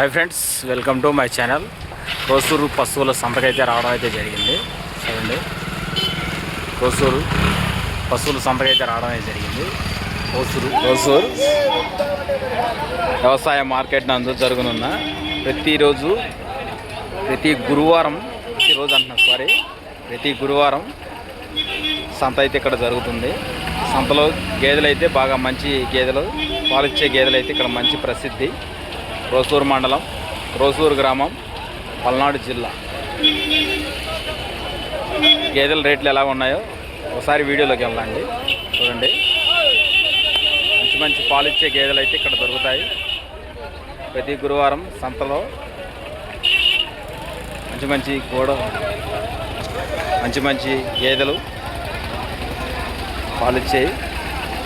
Hi friends welcome to my channel Kosuru పశువుల సంతకైతే రావడం అయితే జరిగింది. చూడండి. కోసూరు పశువుల సంతకైతే రావడం అయితే జరిగింది. కోసూరు కోసూరు వ్యవసాయ మార్కెట్ నందు జరుగునున్న ప్రతిరోజు ప్రతి గురువారం ప్రతిరోజు అంటున్నాను సారీ ప్రతి గురువారం సంత అయితే ఇక్కడ జరుగుతుంది. సంతలో గేదెలు అయితే బాగా మంచి గేదెలు పాలిచ్చే గేదెలు అయితే ఇక్కడ మంచి ప్రసిద్ధి. రోసూరు మండలం రోసూరు గ్రామం పల్నాడు జిల్లా. గేదెల రేట్లు ఎలా ఉన్నాయో ఒకసారి వీడియోలోకి వెళ్ళండి. చూడండి. మంచి మంచి పాలిచ్చే గేదెలు అయితే ఇక్కడ దొరుకుతాయి. ప్రతి గురువారం సంతలో మంచి మంచి గోడ మంచి మంచి గేదెలు పాలిచ్చే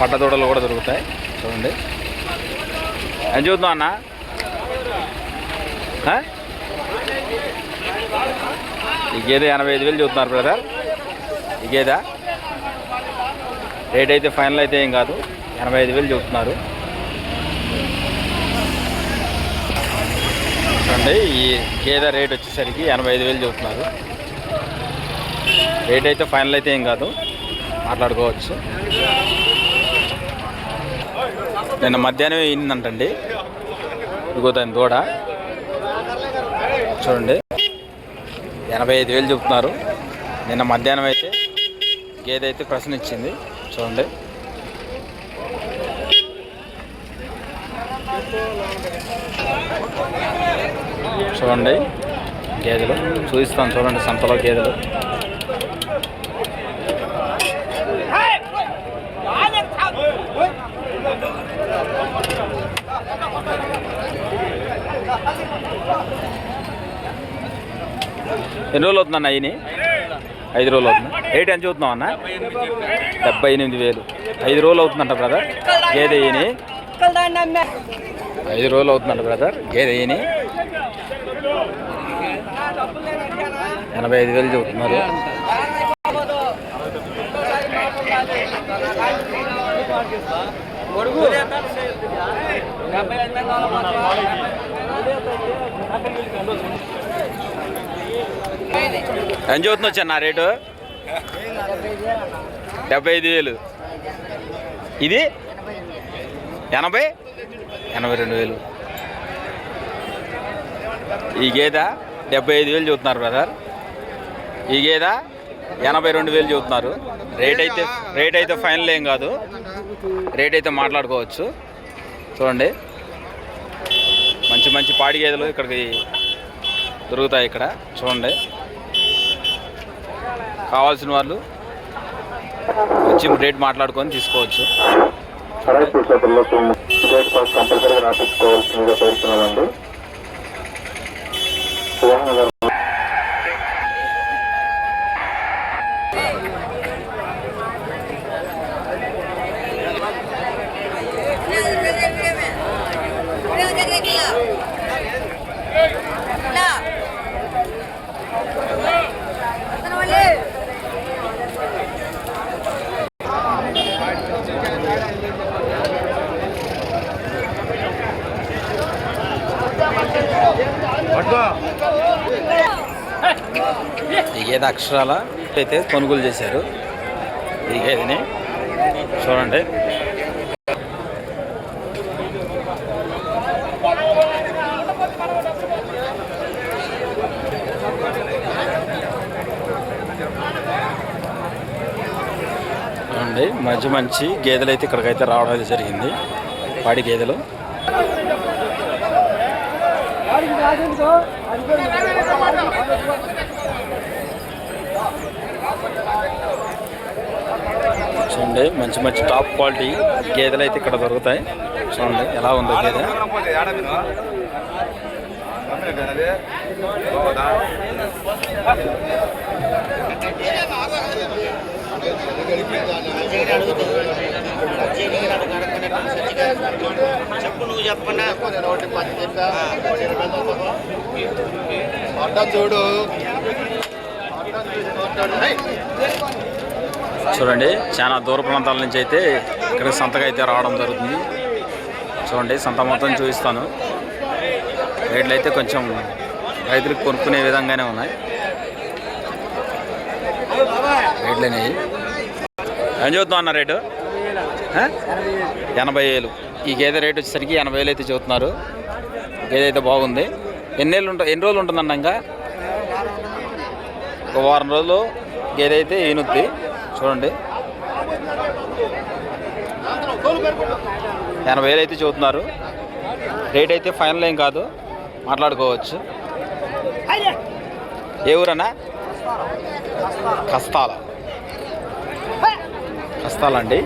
పట్టదూడలు కూడా దొరుకుతాయి. చూడండి. ఏం చూద్దాం అన్న? ఈ గేదె ఎనభై ఐదు వేలు చూస్తున్నారు బ్రదర్. ఈ గేదె రేట్ అయితే ఫైనల్ అయితే ఏం కాదు. ఎనభై ఐదు వేలు చూస్తున్నారు. అండి ఈ గేదె రేట్ వచ్చేసరికి ఎనభై ఐదు వేలు చూస్తున్నారు. రేట్ అయితే ఫైనల్ అయితే ఏం కాదు. మాట్లాడుకోవచ్చు. నిన్న మధ్యాహ్నం అయిందంటండి ఇదిగో దాని దూడ. చూడండి. ఎనభై ఐదు వేలు చెప్తున్నారు. నిన్న మధ్యాహ్నం అయితే గేదె అయితే ప్రశ్న ఇచ్చింది చూడండి. చూడండి. గేదెలు చూపిస్తాను చూడండి సంతలో గేదెలు. ఎన్ని రోజులు అవుతుందన్న అయ్యి ఐదు రోజులు అవుతుంది. రేట్ ఎంత చూస్తున్నావు అన్న? డెబ్బై ఎనిమిది వేలు. ఐదు రోజులు అవుతుందంట బ్రదర్ గేదె ఈని ఐదు రోజులు అవుతుందంట బ్రదర్ గేదె ఈని ఎనభై ఐదు వేలు చెబుతున్నారు. ఎంత చూస్తుంది వచ్చా నా రేటు? డెబ్బై ఐదు వేలు. ఇది? ఎనభై? ఎనభై రెండు వేలు. ఈ గేదె? డెబ్బై ఐదు వేలు చూస్తున్నారు బ్రదర్. ఈ గేదె? ఎనభై రెండు వేలు చూస్తున్నారు. రేట్ అయితే రేట్ అయితే ఫైనల్ ఏం కాదు. రేట్ అయితే మాట్లాడుకోవచ్చు. చూడండి. మంచి మంచి పాడి గేదెలు ఇక్కడికి దొరుకుతాయి ఇక్కడ. చూడండి. కావాల్సిన వాళ్ళు వచ్చి రేట్ మాట్లాడుకొని తీసుకోవచ్చు. కంపల్సరీగా కోరుతున్నామండి. ఐదు అక్షరాల అయితే కొనుగోలు చేశారు. ఈ గేదెని చూడండి. చూడండి మంచి మంచి గేదెలు అయితే ఇక్కడికైతే రావడం అయితే జరిగింది. పాడి గేదెలు. చూడండి మంచి మంచి టాప్ క్వాలిటీ గేదెలు అయితే ఇక్కడ దొరుకుతాయి. చూడండి ఎలా ఉందో గేదె. చెప్పు నువ్వు చెప్పన్నా అడ్డం చూడు. చూడండి చాలా దూర ప్రాంతాల నుంచి అయితే ఇక్కడ సంతగా అయితే రావడం జరుగుతుంది. చూడండి సంత మొత్తం చూపిస్తాను. రేట్లు అయితే కొంచెం రైతులకు కొనుక్కునే విధంగానే ఉన్నాయి. రేట్లు అనేవి. ఏం చూద్దాం అన్న రేటు? ఎనభై వేలు ఈ గేదె రేట్ వచ్చేసరికి ఎనభై వేలు అయితే చూస్తున్నారు గేదె అయితే బాగుంది. ఎన్ని ఏళ్ళు ఉంటుంది ఎన్ని రోజులు ఉంటుందన్న ఇంకా? ఒక వారం రోజులు గేదె అయితే ఈనుద్ది. చూడండి. ఎనభై వేలు అయితే చూస్తున్నారు రేట్ అయితే ఫైనల్ ఏం కాదు. మాట్లాడుకోవచ్చు. ఏ ఊరన్నా? కస్తాల. కస్తాలండి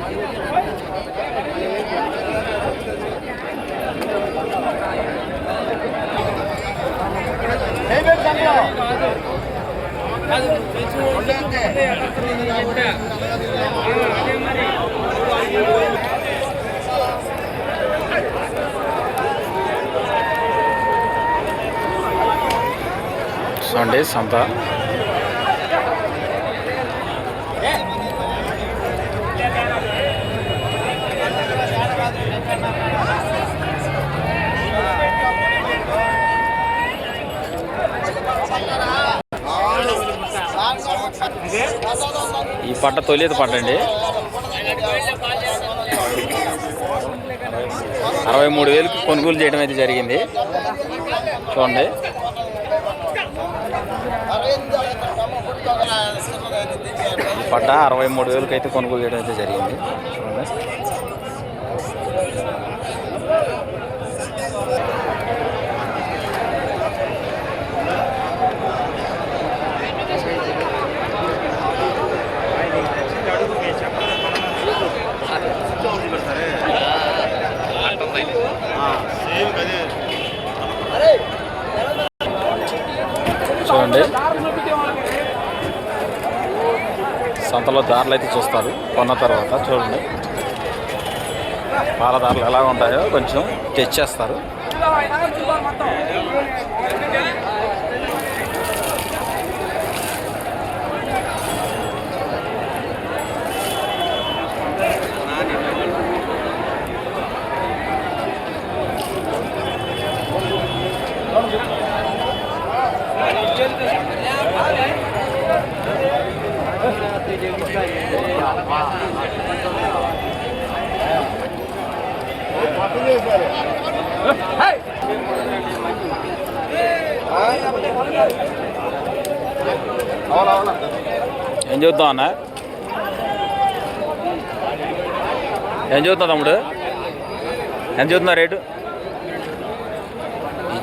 సండే సంత ఈ పట్ట తొలిది పట్ట అండి. అరవై మూడు వేలకు కొనుగోలు చేయడం అయితే జరిగింది. చూడండి. ఈ పట్ట అరవై మూడు వేలకు అయితే కొనుగోలు చేయడం అయితే జరిగింది. చూడండి. సంతలో దారులు అయితే చూస్తారు. కొన్న తర్వాత చూడండి. పాల దారులు ఎలా ఉంటాయో కొంచెం తెచ్చేస్తారు ఏం చూద్దాం అన్న? ఏం చూద్దాం తమ్ముడు? ఎంత చూస్తున్నా రేటు?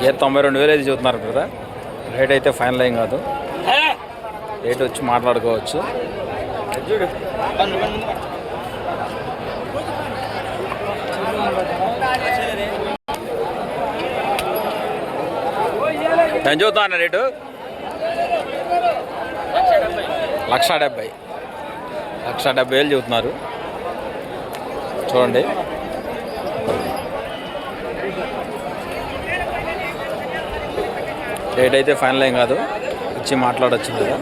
గేట్ తొంభై రెండు వేలు అయితే చూస్తున్నారు కదా. రేట్ అయితే ఫైనల్ ఏం కాదు. రేట్ వచ్చి మాట్లాడుకోవచ్చు. ఎంత చూద్దాం అన్న రేటు. లక్ష డెబ్బై. లక్ష డెబ్బై వేలు చెబుతున్నారు చూడండి. రేట్ అయితే ఫైనల్ ఏం కాదు. వచ్చి మాట్లాడచ్చు కదా.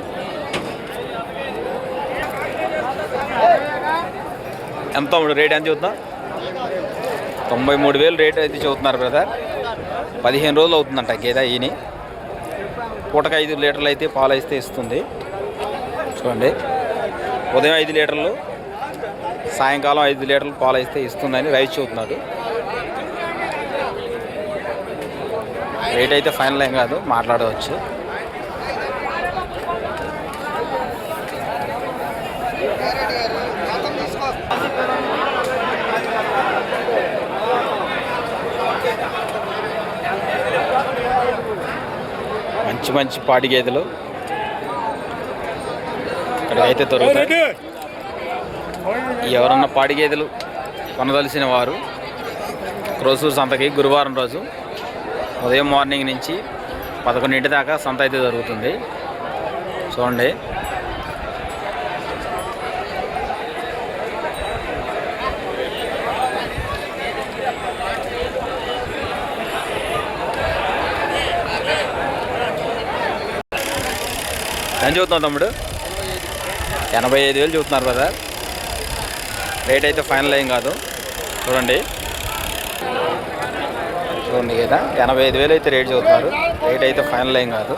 ఎంత తమ్ముడు రేట్ ఎంత చూద్దాం. తొంభై మూడు వేలు రేట్ అయితే చెబుతున్నారు బ్రదర్. పదిహేను రోజులు అవుతుందంట గేదె ఈని. పూటకు ఐదు లీటర్లు అయితే పాలు అయితే ఇస్తుంది. చూడండి. ఉదయం ఐదు లీటర్లు సాయంకాలం ఐదు లీటర్లు పాలు అయితే ఇస్తుందని రైతు చూస్తున్నాడు. రేట్ అయితే ఫైనల్ ఏం కాదు మాట్లాడవచ్చు. మంచి మంచి పాడి గేదెలు. ఇక్కడైతే దొరుకుతాయి. ఎవరన్నా పాడి గేదెలు కొనదలిసిన వారు క్రోసూరు సంతకి గురువారం రోజు ఉదయం మార్నింగ్ నుంచి పదకొండింటి దాకా సంత అయితే జరుగుతుంది. చూడండి. ఏం చూస్తున్నావు తమ్ముడు? ఎనభై ఐదు వేలు చూస్తున్నారు కదా. రేట్ అయితే ఫైనల్ ఏం కాదు. చూడండి. చూడండి కదా ఎనభై ఐదు వేలు అయితే రేట్ చదువుతున్నారు రేట్ అయితే ఫైనల్ ఏం కాదు.